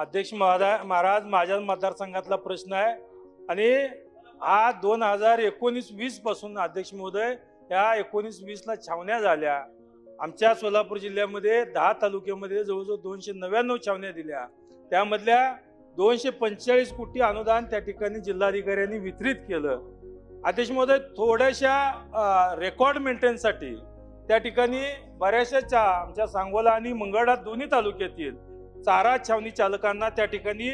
अध्यक्ष महोदय महाराज माझ्या मतदारसंघातला प्रश्न आहे. आणि हा दोन हजार एकोणीस वीसपासून अध्यक्ष महोदय या एकोणीस वीसला छावण्या झाल्या. आमच्या सोलापूर जिल्ह्यामध्ये दहा तालुक्यामध्ये जवळजवळ दोनशे नव्याण्णव छावण्या दिल्या. त्यामधल्या दोनशे पंचेचाळीस कोटी अनुदान त्या ठिकाणी जिल्हाधिकाऱ्यांनी वितरित केलं. अध्यक्ष महोदय थोड्याशा रेकॉर्ड मेंटेनसाठी त्या ठिकाणी बऱ्याचशा चा आमच्या सांगोला आणि मंगळा दोन्ही तालुक्यातील चारा छावणी चालकांना त्या ठिकाणी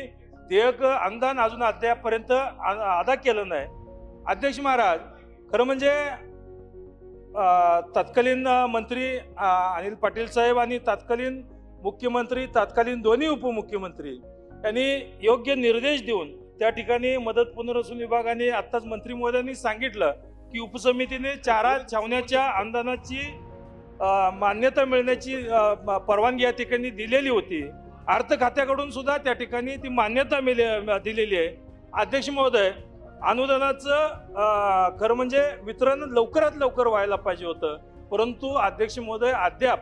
देयक अनुदान अजून अद्यापर्यंत अदा केलं नाही. अध्यक्ष महाराज खरं म्हणजे तत्कालीन मंत्री अनिल पाटील साहेब आणि तत्कालीन मुख्यमंत्री तत्कालीन दोन्ही उपमुख्यमंत्री यांनी योग्य निर्देश देऊन त्या ठिकाणी मदत पुनर्वसन विभागाने आत्ताच मंत्री महोदयांनी सांगितलं की उपसमितीने चारा छावण्याच्या अनुदानाची मान्यता मिळण्याची परवानगी या ठिकाणी दिलेली होती. अर्थ खात्याकडून सुद्धा त्या ठिकाणी ती मान्यता मिले दिलेली आहे. अध्यक्ष महोदय अनुदानाचं खरं म्हणजे वितरण लवकरात लवकर व्हायला पाहिजे होतं. परंतु अध्यक्ष महोदय अद्याप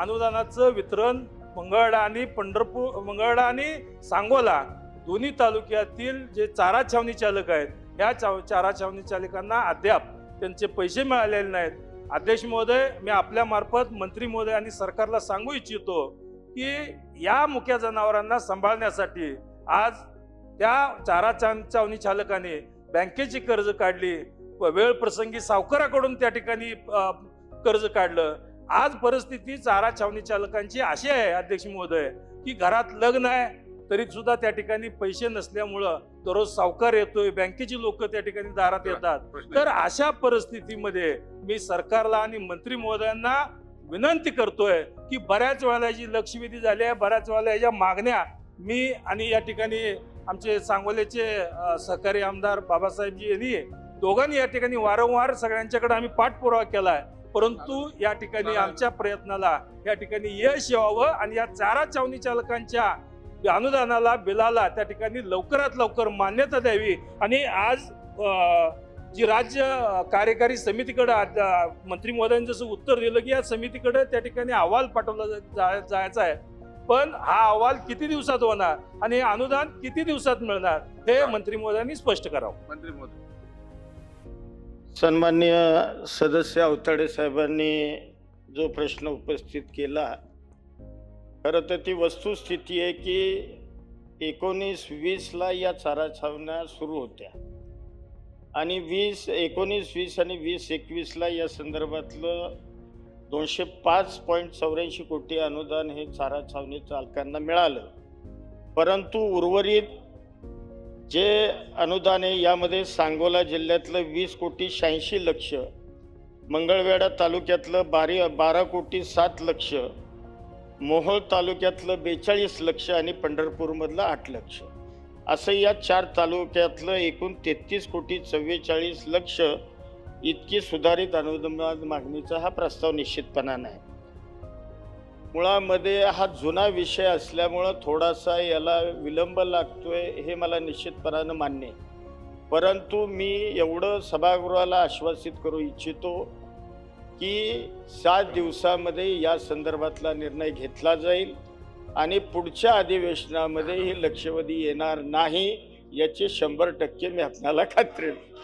अनुदानाचं वितरण मंगळडा आणि पंढरपूर मंगळडा आणि सांगोला दोन्ही तालुक्यातील जे चारा छावणी चालक आहेत ह्या चाव चारा छावणी चालकांना अद्याप त्यांचे पैसे मिळालेले नाहीत. अध्यक्ष महोदय मी आपल्यामार्फत मंत्री महोदय आणि सरकारला सांगू इच्छितो की या मुक्या जनावरांना सांभाळण्यासाठी आज त्या चारा चावणी चालकाने बँकेची कर्ज काढली. व वेळ प्रसंगी सावकाराकडून त्या ठिकाणी कर्ज काढलं. आज परिस्थिती चारा छावणी चालकांची अशी आहे अध्यक्ष महोदय की घरात लग्न आहे तरी सुद्धा त्या ठिकाणी पैसे नसल्यामुळं दररोज सावकार येतोय बँकेची लोक त्या ठिकाणी दारात येतात. तर अशा परिस्थितीमध्ये मी सरकारला आणि मंत्री महोदयांना विनंती करतोय की बऱ्याच वेळेला जी लक्षवेधी झाली आहे बऱ्याच वेळेला याच्या मागण्या मी आणि या ठिकाणी आमचे सांगोलेचे सहकारी आमदार बाबासाहेबजी यांनी दोघांनी या ठिकाणी वारंवार सगळ्यांच्याकडे आम्ही पाठपुरावा केलाय परंतु या ठिकाणी आमच्या प्रयत्नाला या ठिकाणी यश यावं आणि या चारा छावणी चालकांच्या अनुदानाला बिलाला त्या ठिकाणी लवकरात लवकर मान्यता द्यावी. आणि आज जी राज्य कार्यकारी समितीकडे मंत्री महोदयांनी जसं उत्तर दिलं की या समितीकडे त्या ठिकाणी अहवाल पाठवला जायचा आहे. पण हा अहवाल किती दिवसात होणार आणि हे अनुदान किती दिवसात मिळणार हे मंत्री महोदयांनी स्पष्ट करावं. मंत्री महोदय. सन्माननीय सदस्य अवताडे साहेबांनी जो प्रश्न उपस्थित केला खरं तर ती वस्तुस्थिती आहे की एकोणीस वीसला या चारा छावण्या सुरू होत्या. आणि वीस एकोणीस वीस आणि वीस एकवीसला या संदर्भातलं दोनशे पाच पॉईंट चौऱ्याऐंशी कोटी अनुदान हे चारा छावणी चालकांना मिळालं. परंतु उर्वरित जे अनुदान आहे यामध्ये सांगोला जिल्ह्यातलं वीस कोटी शहाऐंशी लक्ष मंगळवेढा तालुक्यातलं बारी बारा कोटी सात लक्ष मोहोळ तालुक्यातलं बेचाळीस लक्ष आणि पंढरपूरमधलं आठ लक्ष. असं या चार तालुक्यातलं एकूण तेहतीस कोटी चव्वेचाळीस लक्ष इतकी सुधारित अनुदान मागणीचा हा प्रस्ताव निश्चितपणानं आहे मुळामध्ये हा जुना विषय असल्यामुळं थोडासा याला विलंब लागतोय हे मला निश्चितपणानं मान्य आहे. परंतु मी एवढं सभागृहाला आश्वासित करू इच्छितो की सात दिवसामध्ये या संदर्भातला निर्णय घेतला जाईल. आणि पुढच्या अधिवेशनामध्ये ही लक्षवेधी येणार नाही याची शंभर टक्के मी आपल्याला खात्री